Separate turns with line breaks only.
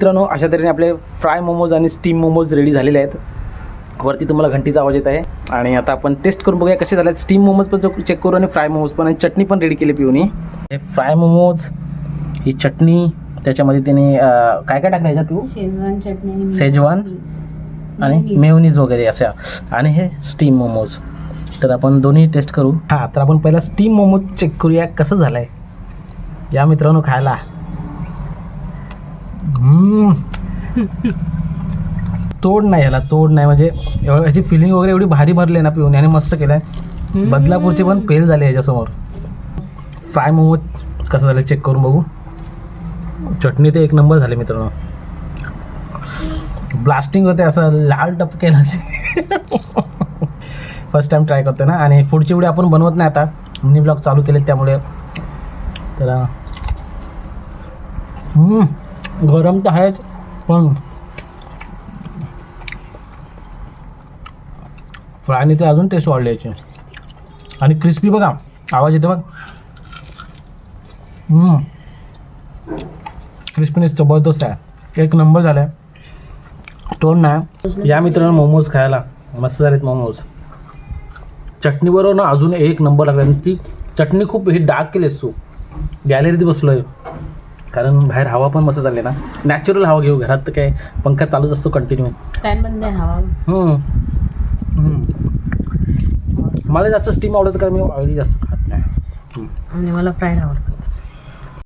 मित्रांनो अशा तऱ्हेने आपले फ्राय मोमोज आणि स्टीम मोमोज रेडी झालेले आहेत. वरती तुम्हाला घंटीचा आवाज येत आहे. आणि आता आपण टेस्ट करून बघूया कसे झाले स्टीम मोमोज पण चेक करू आणि फ्राय मोमोज पण आणि चटणी पण रेडी केली पिऊनी. हे फ्राय मोमोज ही चटणी त्याच्यामध्ये त्याने काय काय टाकलं ह्याच्यात तू
शेजवान चटणी
शेजवान. आणि. मेवनीज वगैरे अशा. आणि हे स्टीम मोमोज. तर आपण दोन्ही टेस्ट करू. हां तर आपण पहिला स्टीम मोमोज चेक करूया कसं झालं आहे या मित्रांनो खायला. हम्म. तोड नाही ह्याला तोड नाही. म्हणजे एवढं ह्याची फिलिंग वगैरे एवढी भारी भरली आहे ना पिऊन याने मस्त केलं आहे. बदलापूरचे पण फेल झाले ह्याच्यासमोर. फ्राय मोमोज कसं झालं चेक करून बघू. चटणी ते एक नंबर झाले मित्रांनो. ब्लास्टिंग होते असं लाल टपकेला फर्स्ट टाइम ट्राय करतो ना. आणि पुढची वेळी आपण बनवत नाही आता. मिनी ब्लॉग चालू केले त्यामुळे. तर हम्म, गरम तर आहेच पण फ्रायने ते अजून टेस्ट वाढली याची. आणि क्रिस्पी बघा आवाज येतो बघ. क्रिस्पीनेस जबरदस्त आहे. एक नंबर झाला आहे टोन नाही या मित्रांनो मोमोज खायला. मस्त झालेत मोमोज चटणीबरोबर ना अजून एक नंबर लागला. आणि ती चटणी खूप हे डार्क केली तू. गॅलरीत बसलो आहे कारण बाहेर हवा पण मस्त चालली ना. नॅचरल हवा घेऊ घरात तर काय पंखा चालूच असतो कंटिन्यू
फॅन बंद आहे हवा.
हम्म. हम्म. मला जास्त स्टीम आवडत कारण मी ऑइली जास्त खात नाही.
मला फ्राईड आवडतं.